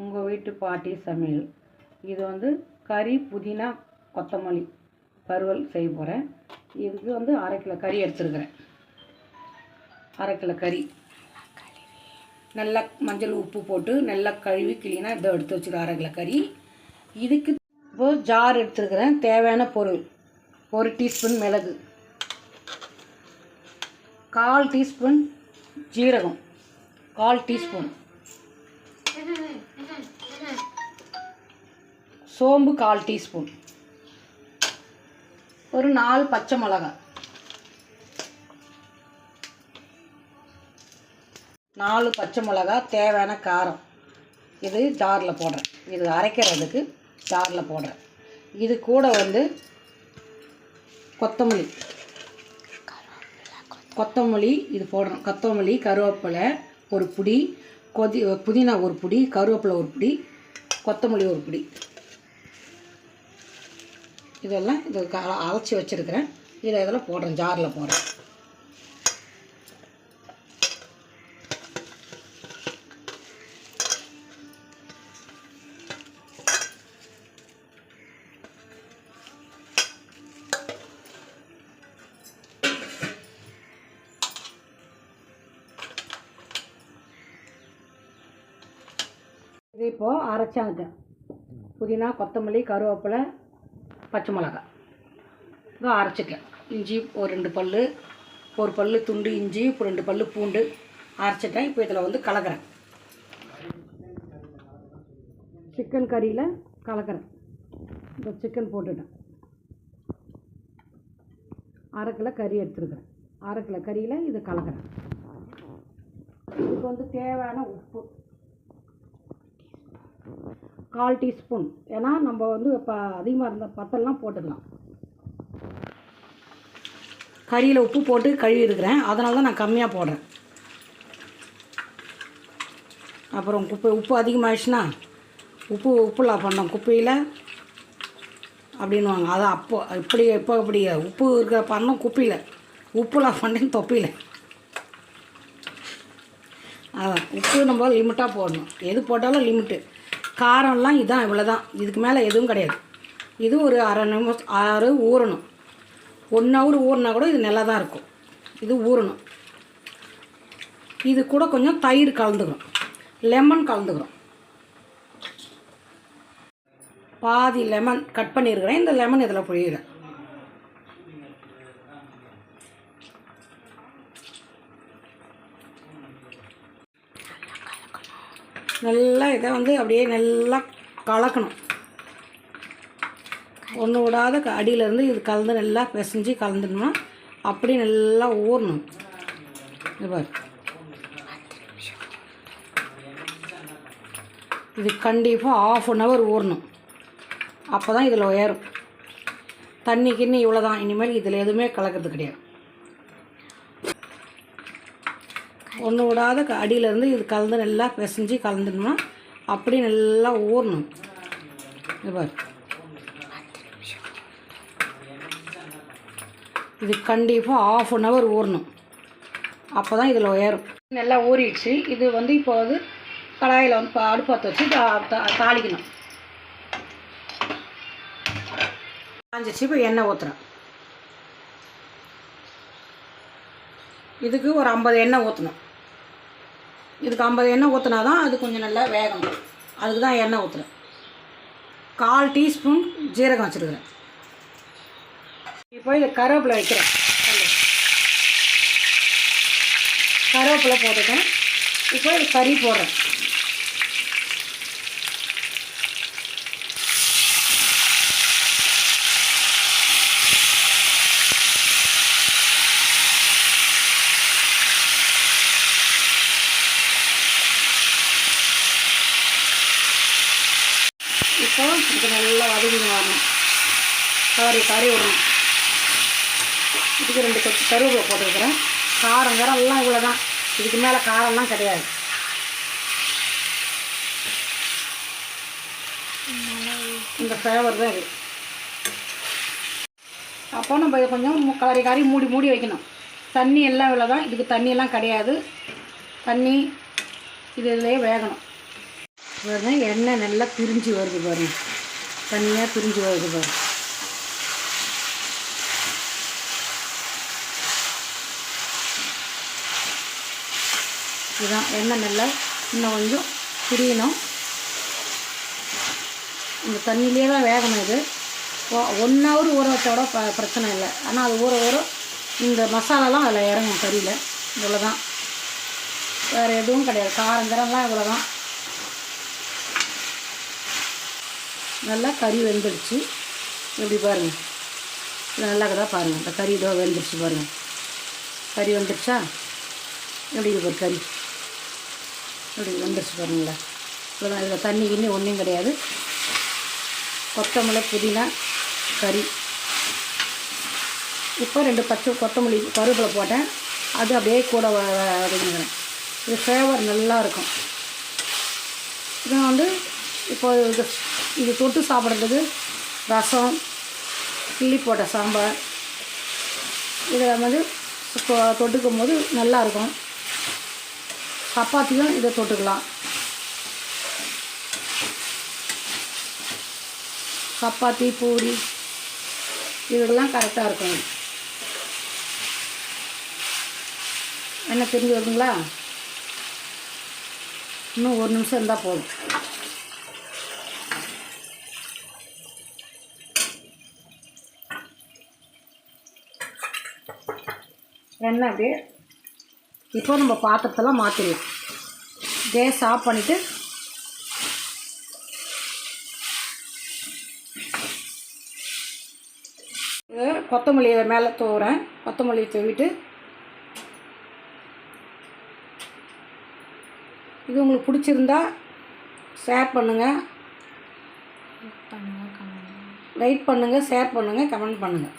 உங்கள் வீட்டு பாட்டி சமையல். இது வந்து கறி புதினா கொத்தமல்லி பருவல் செய்ய போகிறேன் இதுக்கு வந்து அரை கிலோ கறி எடுத்துருக்கிறேன். அரை கிலோ கறி. நல்லா மஞ்சள் உப்பு போட்டு நல்லா கழுவி கிளீனாக இதை எடுத்து வச்சுருக்கேன் அரை கிலோ கறி. இதுக்கு இப்போ ஜார் எடுத்துருக்கிறேன். தேவையான பொருள். ஒரு டீஸ்பூன் மிளகு. கால் டீஸ்பூன் ஜீரகம். கால் டீஸ்பூன். சோம்பு கால் டீஸ்பூன். ஒரு நாலு பச்சை மிளகாய் நாலு பச்சை மிளகாய் தேவையான காரம். இது ஜாரில் போடுறேன். இது அரைக்கிறதுக்கு ஜாரில் போடுறேன். இது கூட வந்து கொத்தமல்லி. கொத்தமல்லி இது போடுறோம் கொத்தமல்லி கருவேப்பிலை ஒரு புடி கொதி புதினா ஒரு பிடி கருவேப்பிலை ஒரு பிடி கொத்தமல்லி ஒரு பிடி. இதெல்லாம் இது க- அரைச்சி வச்சுருக்கிறேன். இதை இதில் போடுறேன் ஜாரில் போடுறேன். இது இப்போது அரைச்சாங்க. புதினா கொத்தமல்லி கருவேப்பிலை பச்சை மிளகா. இதோ அரைச்சிட்டேன். இஞ்சி ஒரு ரெண்டு பல் ஒரு பல் துண்டு இஞ்சி இப்போ ரெண்டு பல் பூண்டு அரைச்சிட்டேன். இப்போ இதில் வந்து கலக்கிறேன். சிக்கன் கறியில் கலக்கிறேன். இந்த சிக்கன் போட்டுட்டேன். அரை கிலோ கறி எடுத்துருக்கிறேன். அரை கிலோ கறியில் இது கலக்கிறேன். இதுக்கு வந்து தேவையான உப்பு. கால் டீஸ்பூன். ஏன்னா நம்ம வந்து இப்போ அதிகமாக இருந்த பத்தெல்லாம் போட்டுக்கலாம். கறியில் உப்பு போட்டு கழுவி இருக்கிறேன் அதனால தான் நான் கம்மியாக போடுறேன். அப்புறம் குப்பை உப்பு அதிகமாகிடுச்சுன்னா உப்பு உப்புலா பண்ணோம். குப்பையில் அப்படின்வாங்க அது அப்போ இப்படி இப்போ இப்படி உப்பு இருக்கிற பண்ணோம் குப்பையில். உப்புலா பண்ணேன் தொப்பியில். அதான். உப்பு நம்ம லிமிட்டாக போடணும். எது போட்டாலும் லிமிட்டு. காரம்லாம் இதான் இவ்வளோ தான் இதுக்கு மேலே எதுவும் கிடையாது. இது ஒரு அரை நிமிஷம் ஆறு ஊறணும். ஒன் ஹவர் ஊறினா கூட இது நல்லா தான் இருக்கும். இது ஊறணும். இது கூட கொஞ்சம் தயிர் கலந்துக்கிறோம் லெமன் கலந்துக்கிறோம் பாதி லெமன் கட் பண்ணியிருக்கிறேன். இந்த லெமன் இதில் புழியிறேன். நல்லா இதை வந்து அப்படியே நல்லா கலக்கணும். ஒன்று விடாத அடியிலேருந்து இது கலந்து நல்லா பிசைஞ்சு கலந்துட்டோம்னா அப்படி நல்லா ஊறணும். இது இது கண்டிப்பாக ஆஃப் அன் ஹவர் ஊறணும். அப்போ தான் இதில் உயரும் தண்ணி கிண்ணி இவ்வளோ தான் இனிமேல் இதில் எதுவுமே கலக்கிறது கிடையாது. ஒன்று விடாத க- அடியிலேருந்து இது கலந்து நல்லா பிசைஞ்சு கலந்துடணும் அப்படி நல்லா ஊறணும். இது இது கண்டிப்பாக ஆஃப் அன் ஹவர் ஊறணும். அப்போ தான் இதில் உயரும். நல்லா ஊறிடுச்சு. இது வந்து இப்போ வந்து கடாயில் வந்து அடுப்பாத்து வச்சு தா- தா- தாளிக்கணும். காஞ்சிச்சு இப்போ எண்ணெய் ஊற்றுறேன் இதுக்கு ஒரு ஐம்பது எண்ணெய் ஊற்றணும் இதுக்கு ஐம்பது எண்ணெய் ஊற்றினா தான் அது கொஞ்சம் நல்லா வேகணும் அதுக்கு தான் எண்ணெய் ஊற்றுறேன் கால் டீஸ்பூன் ஜீரகம் வச்சுருக்குறேன். இப்போ இது கருவேப்பிலை வைக்கிறேன். கருவேப்பிலை போட்டுட்டேன். இப்போ இது கறி போடுறேன். இப்போ இது நல்லா வதங்கி வரணும் கறி கறி விடணும். இதுக்கு ரெண்டு கொத்து கருவேப்பிலை போட்டுருக்குறேன். காரம் கரம் எல்லாம் இவ்வளோ தான் இதுக்கு மேலே காரம்லாம் கிடையாது. இந்த ஃப்ளேவர் தான் இது. அப்போ நம்ம இதை கொஞ்சம் கலரி கறி மூடி மூடி வைக்கணும். தண்ணி எல்லாம் இவ்வளோ தான் இதுக்கு தண்ணியெல்லாம் கிடையாது. தண்ணி இது இதுலேயே வேகணும். பாருங்க எண்ணெய் நல்லா பிரிஞ்சு வருது பாருங்க. தனியாக பிரிஞ்சு வருது பாருங்க. இதுதான் எண்ணெய் நல்லா இன்னும் கொஞ்சம் பிரியணும். இந்த தண்ணியிலே தான் வேகணும் இது. ஒன் ஹவர் ஊற வச்சோட ப பிரச்சனை இல்லை. ஆனால் அது ஊற ஊற இந்த மசாலாலாம் அதில் இறங்கும் கறியில். இவ்வளோதான் வேறு எதுவும் கிடையாது. காரங்கரம்லாம் இவ்வளோ தான் நல்லா கறி வெந்துடுச்சு. எப்படி பாருங்கள் இது நல்லா தான் பாருங்கள் இந்த கறி இதோ வெந்துடுச்சு பாருங்கள் கறி வந்துடுச்சா? எப்படி ஒரு கறி. எப்படி வந்துடுச்சு பாருங்களா. இவ்வளோதான் இதில் தண்ணி கிண்ணி ஒன்றும் கிடையாது. கொத்தமல்லி புதினா கறி. இப்போ ரெண்டு பச்சை கொத்தமல்லி கருவேப்பிலை போட்டேன். அது அப்படியே கூட வ- இது ஃப்ளேவர் நல்லாயிருக்கும் இதை வந்து இப்போ இது இது தொட்டு சாப்பிட்றதுக்கு ரசம் கிள்ளி போட்ட சாம்பார். இதில் வந்து இப்போ தொட்டுக்கும் போது நல்லா இருக்கும். சப்பாத்தியும் இதை தொட்டுக்கலாம். சப்பாத்தி பூரி இதுக்கெல்லாம் கரெக்டாக இருக்கும். என்ன தெரிஞ்சு வருதுங்களா? இன்னும் ஒரு நிமிஷம் இருந்தால் போதும். எண்ணெய் அப்படியே இப்போ நம்ம பாத்திரத்தெல்லாம் மாற்றிடலாம் கேஸ் ஆஃப் பண்ணிவிட்டு கொத்தமல்லியை மேலே தூவுறேன். கொத்தமல்லி தூவிட்டு இது உங்களுக்கு பிடிச்சிருந்தா ஷேர் பண்ணுங்கள் லைக் பண்ணுங்கள் ஷேர் பண்ணுங்கள் கமெண்ட் பண்ணுங்கள்